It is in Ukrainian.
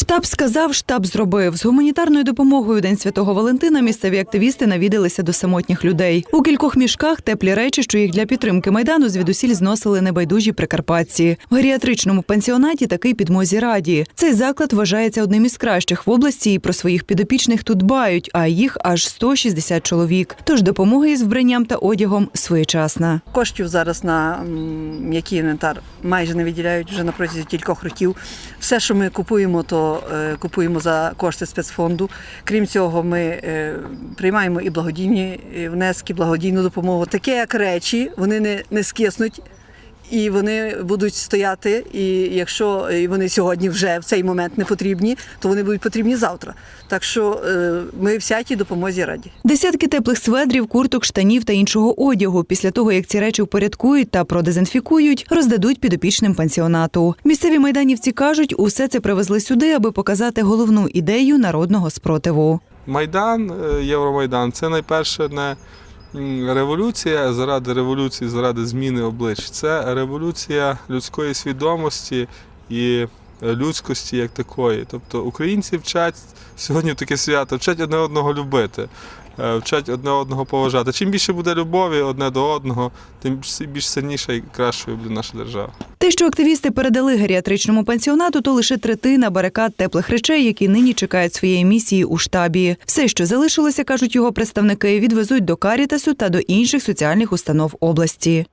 Штаб сказав, штаб зробив. З гуманітарною допомогою День Святого Валентина місцеві активісти навідалися до самотніх людей. У кількох мішках теплі речі, що їх для підтримки майдану звідусіль зносили небайдужі прикарпатці. В геріатричному пансіонаті такий підмозі раді. Цей заклад вважається одним із кращих в області і про своїх підопічних тут дбають, а їх аж 160 чоловік. Тож допомога із вбранням та одягом своєчасна. Коштів зараз на м'який інвентар майже не виділяють вже на протязі кількох років. Все, що ми купуємо, то е, купуємо за кошти спецфонду. Крім цього, ми е, приймаємо і благодійні е, внески, благодійну допомогу. Таке як речі, вони не, не скиснуть. І вони будуть стояти, і якщо е, вони сьогодні вже в цей момент не потрібні, то вони будуть потрібні завтра. Так що е, ми всякій допомозі раді. Десятки теплих сведрів, курток, штанів та іншого одягу. Після того, як ці речі впорядкують та продезінфікують, роздадуть підопічним пансіонату. Місцеві майданівці кажуть, усе це привезли сюди, аби показати головну ідею народного спротиву. Майдан, е, Євромайдан це найперше не революція заради революції, заради зміни облич. Це революція людської свідомості і людськості як такої. Тобто українці вчать сьогодні таке свято, вчать одне одного любити. е, Вчать одне одного поважати. Чим більше буде любові одне до одного, тим більш сильніша і кращою буде наша держава. Те, що активісти передали геріатричному пансіонату, то лише третина барикад теплих речей, які нині чекають своєї місії у штабі. Все, що залишилося, кажуть його представники, відвезуть до Карітасу та до інших соціальних установ області.